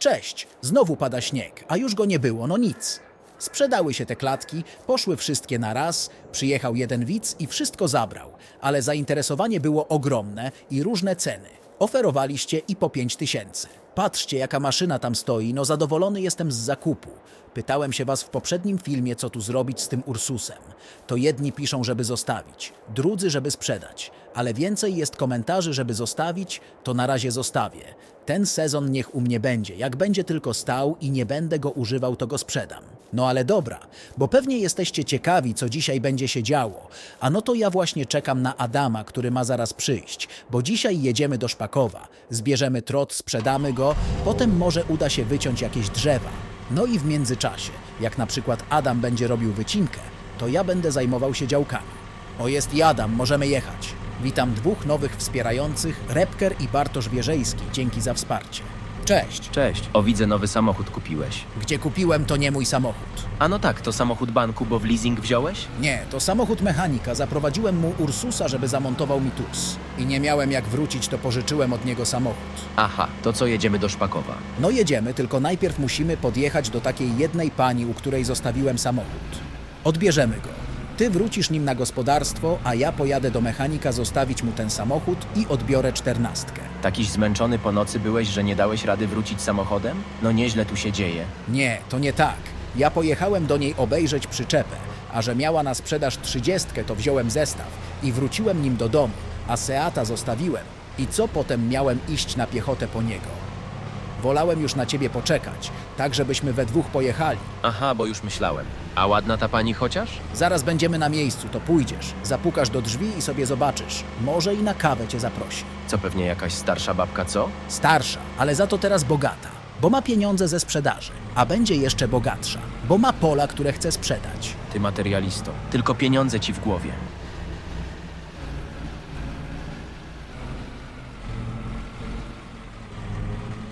Cześć, znowu pada śnieg, a już go nie było, no nic. Sprzedały się te klatki, poszły wszystkie na raz, przyjechał jeden widz i wszystko zabrał, ale zainteresowanie było ogromne i różne ceny. Oferowaliście i po 5 tysięcy. Patrzcie, jaka maszyna tam stoi, no zadowolony jestem z zakupu. Pytałem się was w poprzednim filmie, co tu zrobić z tym Ursusem. To jedni piszą, żeby zostawić, drudzy, żeby sprzedać, ale więcej jest komentarzy, żeby zostawić, to na razie zostawię. Ten sezon niech u mnie będzie. Jak będzie tylko stał i nie będę go używał, to go sprzedam. No ale dobra, bo pewnie jesteście ciekawi, co dzisiaj będzie się działo. A no to ja właśnie czekam na Adama, który ma zaraz przyjść, bo dzisiaj jedziemy do Szpakowa. Zbierzemy trot, sprzedamy go, potem może uda się wyciąć jakieś drzewa. No i w międzyczasie, jak na przykład Adam będzie robił wycinkę, to ja będę zajmował się działkami. O jest i Adam, możemy jechać. Witam dwóch nowych wspierających, Repker i Bartosz Wierzejski. Dzięki za wsparcie. Cześć. Cześć, o widzę nowy samochód kupiłeś. Gdzie kupiłem, to nie mój samochód. A no tak, to samochód banku, bo w leasing wziąłeś? Nie, to samochód mechanika. Zaprowadziłem mu Ursusa, żeby zamontował mi tus. I nie miałem jak wrócić, to pożyczyłem od niego samochód. Aha, to co jedziemy do Szpakowa? No jedziemy, tylko najpierw musimy podjechać do takiej jednej pani, u której zostawiłem samochód. Odbierzemy go. Ty wrócisz nim na gospodarstwo, a ja pojadę do mechanika zostawić mu ten samochód i odbiorę czternastkę. Takiś zmęczony po nocy byłeś, że nie dałeś rady wrócić samochodem? No nieźle tu się dzieje. Nie, to nie tak. Ja pojechałem do niej obejrzeć przyczepę, a że miała na sprzedaż trzydziestkę, to wziąłem zestaw i wróciłem nim do domu, a Seata zostawiłem. I co potem miałem iść na piechotę po niego? Wolałem już na ciebie poczekać, tak żebyśmy we dwóch pojechali. Aha, bo już myślałem. A ładna ta pani chociaż? Zaraz będziemy na miejscu, to pójdziesz. Zapukasz do drzwi i sobie zobaczysz. Może i na kawę cię zaprosi. Co pewnie jakaś starsza babka, co? Starsza, ale za to teraz bogata, bo ma pieniądze ze sprzedaży, a będzie jeszcze bogatsza, bo ma pola, które chce sprzedać. Ty materialisto. Tylko pieniądze ci w głowie.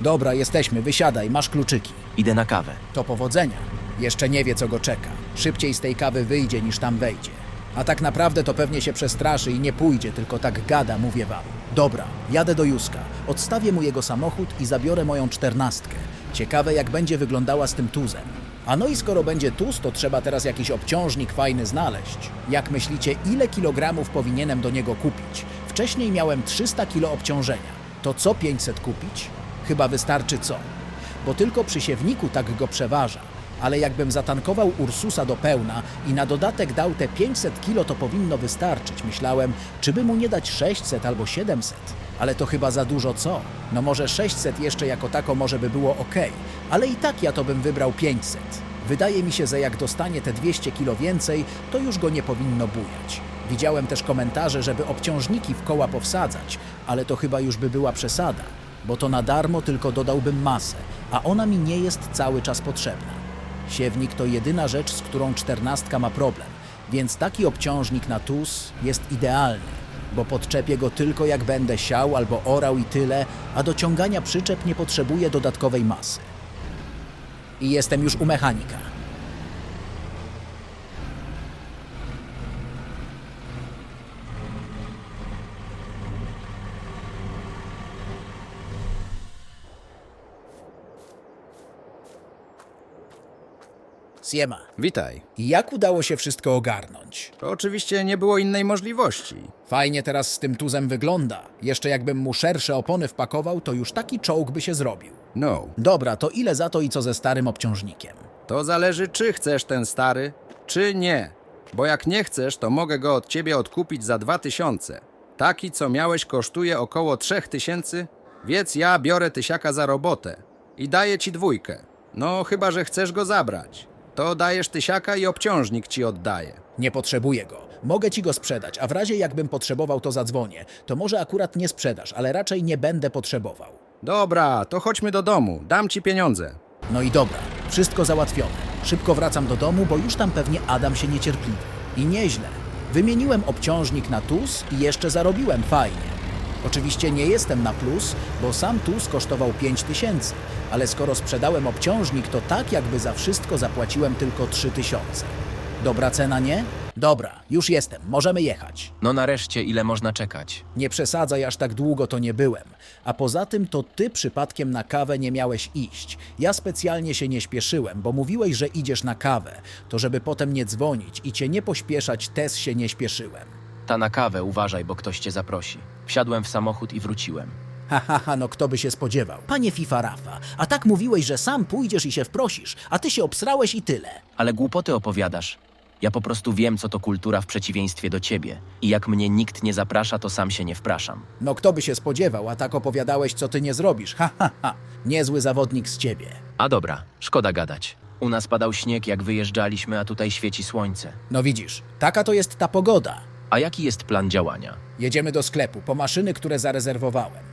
Dobra, jesteśmy, wysiadaj, masz kluczyki. Idę na kawę. To powodzenia. Jeszcze nie wie, co go czeka. Szybciej z tej kawy wyjdzie, niż tam wejdzie. A tak naprawdę to pewnie się przestraszy i nie pójdzie, tylko tak gada, mówię wam. Dobra, jadę do Józka, odstawię mu jego samochód i zabiorę moją czternastkę. Ciekawe, jak będzie wyglądała z tym tuzem. A no i skoro będzie tuz, to trzeba teraz jakiś obciążnik fajny znaleźć. Jak myślicie, ile kilogramów powinienem do niego kupić? Wcześniej miałem 300 kilo obciążenia. To co 500 kupić? Chyba wystarczy co? Bo tylko przy siewniku tak go przeważa. Ale jakbym zatankował Ursusa do pełna i na dodatek dał te 500 kilo, to powinno wystarczyć. Myślałem, czy by mu nie dać 600 albo 700. Ale to chyba za dużo co? No może 600 jeszcze jako tako może by było ok, ale i tak ja to bym wybrał 500. Wydaje mi się, że jak dostanie te 200 kilo więcej, to już go nie powinno bujać. Widziałem też komentarze, żeby obciążniki w koła powsadzać, ale to chyba już by była przesada, bo to na darmo tylko dodałbym masę, a ona mi nie jest cały czas potrzebna. Siewnik to jedyna rzecz, z którą czternastka ma problem, więc taki obciążnik na tus jest idealny, bo podczepię go tylko jak będę siał albo orał i tyle, a do ciągania przyczep nie potrzebuję dodatkowej masy. I jestem już u mechanika. Siema. Witaj. Jak udało się wszystko ogarnąć? Oczywiście nie było innej możliwości. Fajnie teraz z tym tuzem wygląda. Jeszcze jakbym mu szersze opony wpakował, to już taki czołg by się zrobił. No, Dobra, to ile za to i co ze starym obciążnikiem? to zależy, czy chcesz ten stary, czy nie. Bo jak nie chcesz, to mogę go od ciebie odkupić za 2000. Taki, co miałeś, kosztuje około 3000, więc ja biorę tysiaka za robotę i daję ci dwójkę. No, chyba, że chcesz go zabrać. To dajesz tysiaka i obciążnik ci oddaję. Nie potrzebuję go. Mogę ci go sprzedać, a w razie jakbym potrzebował, to zadzwonię. To może akurat nie sprzedasz, ale raczej nie będę potrzebował. Dobra, to chodźmy do domu, dam ci pieniądze. No i dobra, wszystko załatwione. Szybko wracam do domu, bo już tam pewnie Adam się niecierpliwy. I nieźle. Wymieniłem obciążnik na TUS i jeszcze zarobiłem fajnie. Oczywiście nie jestem na plus, bo sam TUS kosztował 5000, ale skoro sprzedałem obciążnik, to tak jakby za wszystko zapłaciłem tylko 3000. Dobra cena, nie? Dobra, już jestem, możemy jechać. No nareszcie, ile można czekać? Nie przesadzaj, aż tak długo to nie byłem. A poza tym to ty przypadkiem na kawę nie miałeś iść. Ja specjalnie się nie śpieszyłem, bo mówiłeś, że idziesz na kawę. To żeby potem nie dzwonić i cię nie pośpieszać, też się nie śpieszyłem. Ta na kawę, uważaj, bo ktoś cię zaprosi. Wsiadłem w samochód i wróciłem. Ha, ha, ha, no kto by się spodziewał. Panie Fifa Rafa, a tak mówiłeś, że sam pójdziesz i się wprosisz, a ty się obsrałeś i tyle. Ale głupoty opowiadasz. Ja po prostu wiem, co to kultura w przeciwieństwie do ciebie. I jak mnie nikt nie zaprasza, to sam się nie wpraszam. No kto by się spodziewał, a tak opowiadałeś, co ty nie zrobisz. Ha, ha, ha. Niezły zawodnik z ciebie. A dobra, szkoda gadać. U nas padał śnieg, jak wyjeżdżaliśmy, a tutaj świeci słońce. No widzisz, taka to jest ta pogoda. A jaki jest plan działania? Jedziemy do sklepu po maszyny, które zarezerwowałem.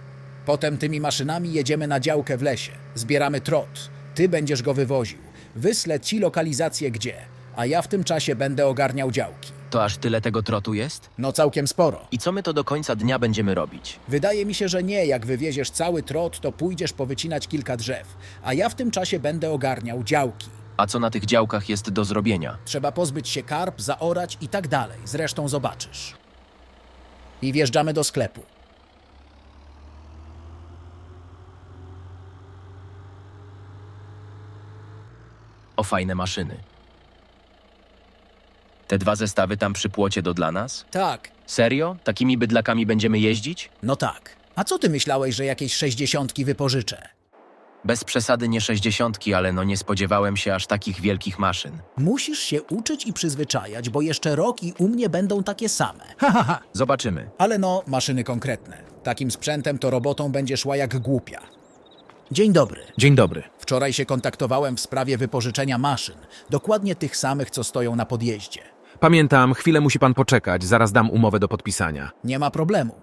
Potem tymi maszynami jedziemy na działkę w lesie. Zbieramy trot. Ty będziesz go wywoził. Wyslę ci lokalizację gdzie, a ja w tym czasie będę ogarniał działki. To aż tyle tego trotu jest? No całkiem sporo. I co my to do końca dnia będziemy robić? Wydaje mi się, że nie. Jak wywieziesz cały trot, to pójdziesz powycinać kilka drzew, a ja w tym czasie będę ogarniał działki. A co na tych działkach jest do zrobienia? Trzeba pozbyć się karp, zaorać i tak dalej. Zresztą zobaczysz. I wjeżdżamy do sklepu. O fajne maszyny. Te dwa zestawy tam przy płocie do dla nas? Tak, Serio? Takimi bydlakami będziemy jeździć? no tak. A co ty myślałeś, że jakieś sześćdziesiątki wypożyczę? Bez przesady nie sześćdziesiątki, ale no nie spodziewałem się aż takich wielkich maszyn. Musisz się uczyć i przyzwyczajać, bo jeszcze rok i u mnie będą takie same. Ha, ha, ha. Zobaczymy. Ale no, maszyny konkretne. Takim sprzętem to robotą będzie szła jak głupia. Dzień dobry. Dzień dobry. Wczoraj się kontaktowałem w sprawie wypożyczenia maszyn. Dokładnie tych samych, co stoją na podjeździe. Pamiętam, chwilę musi pan poczekać, zaraz dam umowę do podpisania. Nie ma problemu.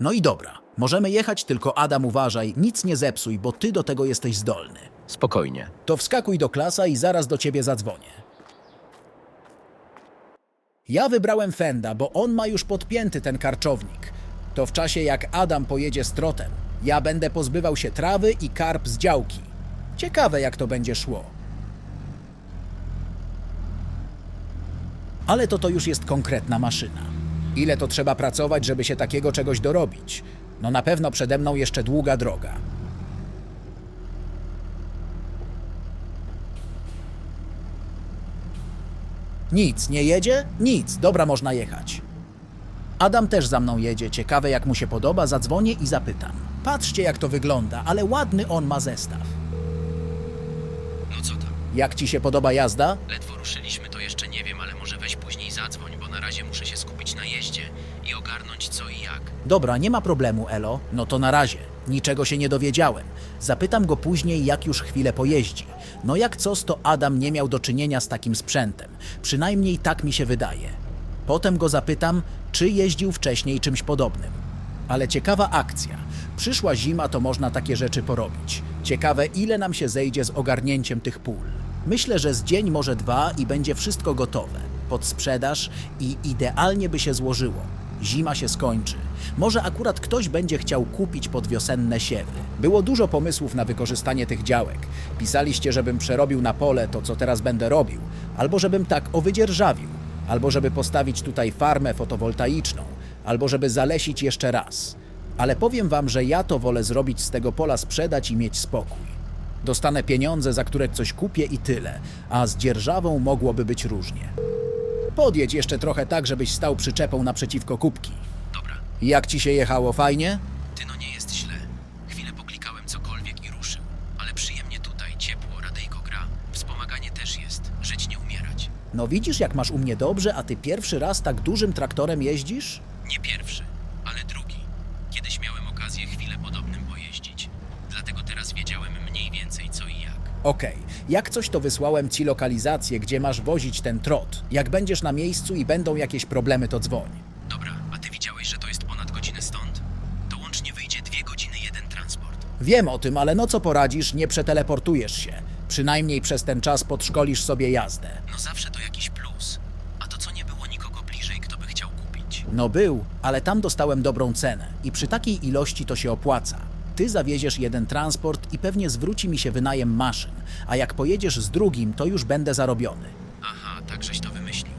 No i dobra. Możemy jechać, tylko Adam uważaj, nic nie zepsuj, bo ty do tego jesteś zdolny. Spokojnie. To wskakuj do klasa i zaraz do ciebie zadzwonię. Ja wybrałem Fenda, bo on ma już podpięty ten karczownik. To w czasie jak Adam pojedzie z trotem, ja będę pozbywał się trawy i karp z działki. Ciekawe jak to będzie szło. Ale to to już jest konkretna maszyna. Ile to trzeba pracować, żeby się takiego czegoś dorobić? No na pewno przede mną jeszcze długa droga. Nic, nie jedzie? Nic, dobra, można jechać. Adam też za mną jedzie, ciekawe jak mu się podoba, zadzwonię i zapytam. Patrzcie jak to wygląda, ale ładny on ma zestaw. No co tam? Jak ci się podoba jazda? Ledwo ruszyliśmy, to jeszcze nie wiem, ale może weź później zadzwoń, bo na razie muszę się skupić na jeździe ogarnąć co i jak. Dobra, nie ma problemu, Elo. No to na razie. Niczego się nie dowiedziałem. Zapytam go później, jak już chwilę pojeździ. No jak coś, to Adam nie miał do czynienia z takim sprzętem. Przynajmniej tak mi się wydaje. Potem go zapytam, czy jeździł wcześniej czymś podobnym. Ale ciekawa akcja. Przyszła zima, to można takie rzeczy porobić. Ciekawe, ile nam się zejdzie z ogarnięciem tych pól. Myślę, że z dzień, może dwa i będzie wszystko gotowe. Pod sprzedaż i idealnie by się złożyło. Zima się skończy. Może akurat ktoś będzie chciał kupić pod wiosenne siewy. Było dużo pomysłów na wykorzystanie tych działek. Pisaliście, żebym przerobił na pole to, co teraz będę robił, albo żebym tak owydzierżawił, albo żeby postawić tutaj farmę fotowoltaiczną, albo żeby zalesić jeszcze raz. Ale powiem wam, że ja to wolę zrobić z tego pola sprzedać i mieć spokój. Dostanę pieniądze, za które coś kupię i tyle, a z dzierżawą mogłoby być różnie. Podjedź jeszcze trochę tak, żebyś stał przyczepą naprzeciwko kubki. Dobra. Jak ci się jechało, fajnie? Ty no nie jest źle. Chwilę poklikałem cokolwiek i ruszył. Ale przyjemnie tutaj, ciepło, radyjko gra. Wspomaganie też jest. Żyć nie umierać. No widzisz, jak masz u mnie dobrze, a ty pierwszy raz tak dużym traktorem jeździsz? Nie pierwszy, ale drugi. Kiedyś miałem okazję chwilę podobnym pojeździć. Dlatego teraz wiedziałem mniej więcej co i jak. Okej, jak coś to wysłałem ci lokalizację, gdzie masz wozić ten trot. Jak będziesz na miejscu i będą jakieś problemy, to dzwoń. Dobra, a ty widziałeś, że to jest ponad godzinę stąd? To łącznie wyjdzie dwie godziny jeden transport. Wiem o tym, ale no co poradzisz, nie przeteleportujesz się. Przynajmniej przez ten czas podszkolisz sobie jazdę. No zawsze to jakiś plus. A to co nie było nikogo bliżej, kto by chciał kupić. No był, ale tam dostałem dobrą cenę i przy takiej ilości to się opłaca. Ty zawieziesz jeden transport i pewnie zwróci mi się wynajem maszyn, a jak pojedziesz z drugim, to już będę zarobiony. Aha, tak żeś to wymyślił.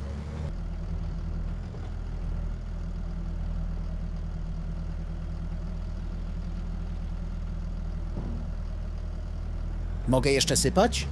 Mogę jeszcze sypać?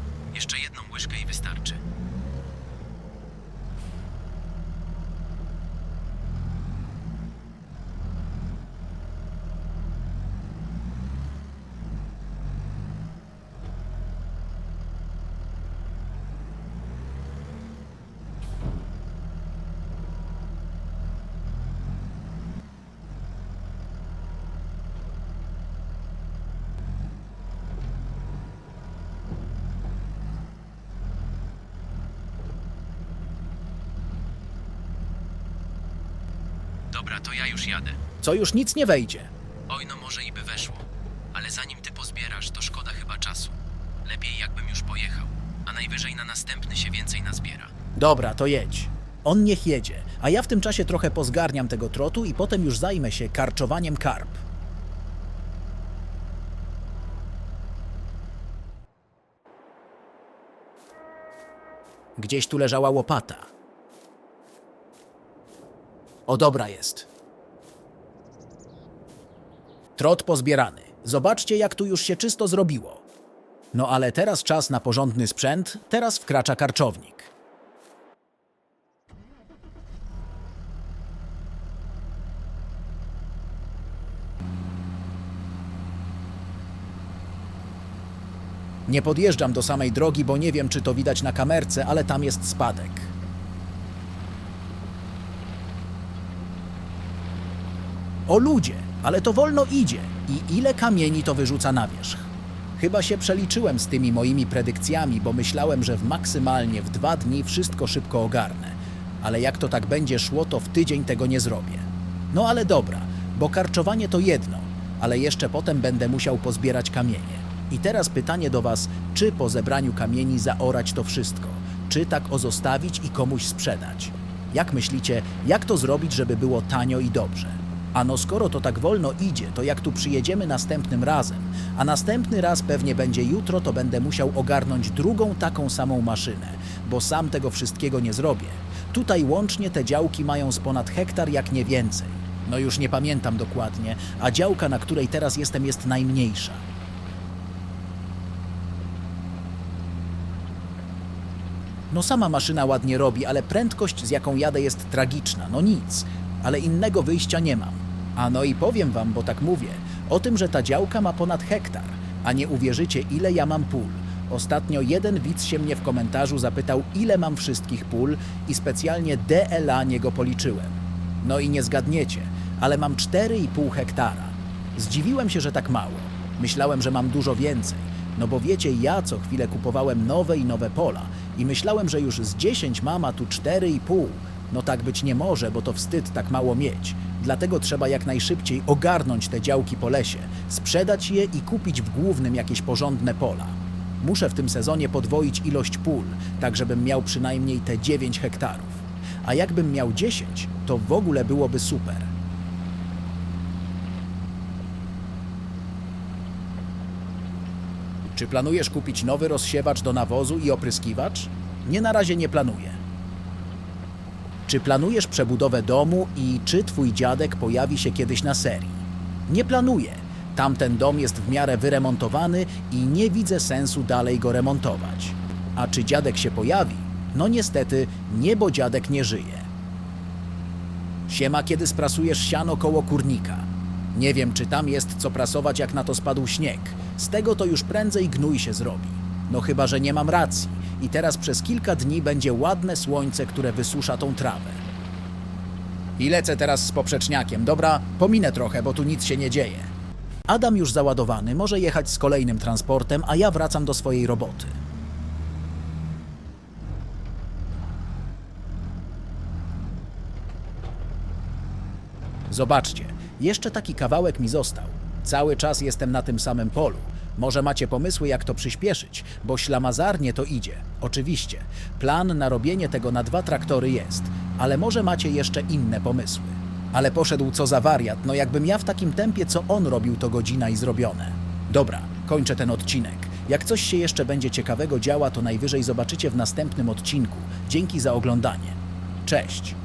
Dobra, to ja już jadę. Co już nic nie wejdzie. Oj, no może i by weszło. Ale zanim ty pozbierasz, to szkoda chyba czasu. Lepiej jakbym już pojechał. A najwyżej na następny się więcej nazbiera. Dobra, to jedź. On niech jedzie, a ja w tym czasie trochę pozgarniam tego trotu i potem już zajmę się karczowaniem karp. Gdzieś tu leżała łopata. O, dobra jest. Trot pozbierany. Zobaczcie, jak tu już się czysto zrobiło. No ale teraz czas na porządny sprzęt, teraz wkracza karczownik. Nie podjeżdżam do samej drogi, bo nie wiem, czy to widać na kamerce, ale tam jest spadek. O ludzie, ale to wolno idzie. I ile kamieni to wyrzuca na wierzch? Chyba się przeliczyłem z tymi moimi predykcjami, bo myślałem, że w maksymalnie w dwa dni wszystko szybko ogarnę. Ale jak to tak będzie szło, to w tydzień tego nie zrobię. No ale dobra, bo karczowanie to jedno, ale jeszcze potem będę musiał pozbierać kamienie. I teraz pytanie do Was, czy po zebraniu kamieni zaorać to wszystko? Czy tak o zostawić i komuś sprzedać? Jak myślicie, jak to zrobić, żeby było tanio i dobrze? Ano skoro to tak wolno idzie, to jak tu przyjedziemy następnym razem, a następny raz pewnie będzie jutro, to będę musiał ogarnąć drugą taką samą maszynę, bo sam tego wszystkiego nie zrobię. Tutaj łącznie te działki mają z ponad hektar jak nie więcej. No już nie pamiętam dokładnie, a działka, na której teraz jestem, jest najmniejsza. No sama maszyna ładnie robi, ale prędkość z jaką jadę jest tragiczna. No nic, ale innego wyjścia nie mam. A no i powiem wam, bo tak mówię, o tym, że ta działka ma ponad hektar, a nie uwierzycie ile ja mam pól. Ostatnio jeden widz się mnie w komentarzu zapytał ile mam wszystkich pól i specjalnie DLA niego policzyłem. No i nie zgadniecie, ale mam 4,5 hektara. Zdziwiłem się, że tak mało. Myślałem, że mam dużo więcej. No bo wiecie, ja co chwilę kupowałem nowe i nowe pola i myślałem, że już z 10 mam, a tu 4,5. No tak być nie może, bo to wstyd tak mało mieć. Dlatego trzeba jak najszybciej ogarnąć te działki po lesie, sprzedać je i kupić w głównym jakieś porządne pola. Muszę w tym sezonie podwoić ilość pól, tak żebym miał przynajmniej te 9 hektarów. A jakbym miał 10, to w ogóle byłoby super. Czy planujesz kupić nowy rozsiewacz do nawozu i opryskiwacz? Nie na razie nie planuję. Czy planujesz przebudowę domu i czy twój dziadek pojawi się kiedyś na serii? Nie planuję. Tamten dom jest w miarę wyremontowany i nie widzę sensu dalej go remontować. A czy dziadek się pojawi? No niestety, nie, bo dziadek nie żyje. Siema, kiedy sprasujesz siano koło kurnika. Nie wiem, czy tam jest co prasować, jak na to spadł śnieg. Z tego to już prędzej gnój się zrobi. No chyba, że nie mam racji. I teraz przez kilka dni będzie ładne słońce, które wysusza tą trawę. I lecę teraz z poprzeczniakiem. Dobra, pominę trochę, bo tu nic się nie dzieje. Adam już załadowany, może jechać z kolejnym transportem, a ja wracam do swojej roboty. Zobaczcie, jeszcze taki kawałek mi został. Cały czas jestem na tym samym polu. Może macie pomysły, jak to przyspieszyć, bo ślamazarnie to idzie. Oczywiście, plan na robienie tego na dwa traktory jest, ale może macie jeszcze inne pomysły. Ale poszedł co za wariat, no jakbym ja w takim tempie, co on robił, to godzina i zrobione. Dobra, kończę ten odcinek. Jak coś się jeszcze będzie ciekawego działa, to najwyżej zobaczycie w następnym odcinku. Dzięki za oglądanie. Cześć!